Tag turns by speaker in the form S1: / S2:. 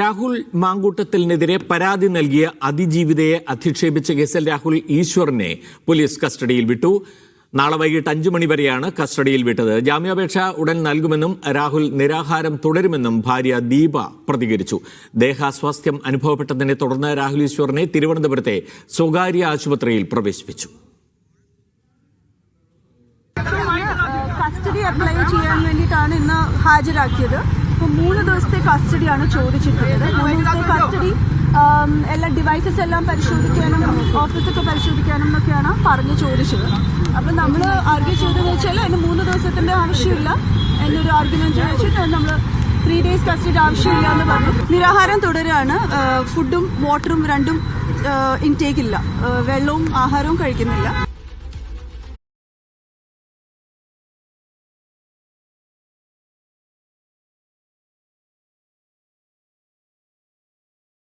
S1: രാഹുൽ മാങ്കൂട്ടത്തിനെതിരെ പരാതി നൽകിയ അതിജീവിതയെ അധിക്ഷേപിച്ച കേസിൽ രാഹുൽ ഈശ്വറിനെ പോലീസ് കസ്റ്റഡിയിൽ വിട്ടു നാളെ വൈകിട്ട് അഞ്ചു മണി വരെയാണ് കസ്റ്റഡിയിൽ വിട്ടത് ജാമ്യാപേക്ഷ ഉടൻ നൽകുമെന്നും രാഹുൽ നിരാഹാരം തുടരുമെന്നും ഭാര്യ ദീപ പ്രതികരിച്ചു ദേഹാസ്വാസ്ഥ്യം അനുഭവപ്പെട്ടതിനെ തുടർന്ന് രാഹുൽ ഈശ്വറിനെ തിരുവനന്തപുരത്തെ സ്വകാര്യ ആശുപത്രിയിൽ പ്രവേശിപ്പിച്ചു
S2: കസ്റ്റഡി അപ്ലൈ ചെയ്യാൻ വേണ്ടിയിട്ടാണ് ഇന്ന് ഹാജരാക്കിയത് അപ്പോൾ മൂന്ന് ദിവസത്തെ കസ്റ്റഡിയാണ് ചോദിച്ചിട്ടുള്ളത് മൂന്ന് ദിവസത്തെ കസ്റ്റഡി എല്ലാ ഡിവൈസസ് എല്ലാം പരിശോധിക്കാനും ഓഫീസൊക്കെ പരിശോധിക്കാനും എന്നൊക്കെയാണ് പറഞ്ഞ് ചോദിച്ചത് അപ്പൊ നമ്മൾ ആർഗ്യു ചെയ്തതെന്ന് വെച്ചാൽ അതിന് മൂന്ന് ദിവസത്തിന്റെ ആവശ്യമില്ല എന്നൊരു ആർഗ്യുമെന്റ് വെച്ചിട്ട് നമ്മൾ ത്രീ ഡേയ്സ് കസ്റ്റഡി ആവശ്യമില്ല എന്ന് പറഞ്ഞു
S3: നിരാഹാരം തുടരുകയാണ് ഫുഡും വാട്ടറും രണ്ടും ഇൻടേക്ക് ഇല്ല വെള്ളവും ആഹാരവും കഴിക്കുന്നില്ല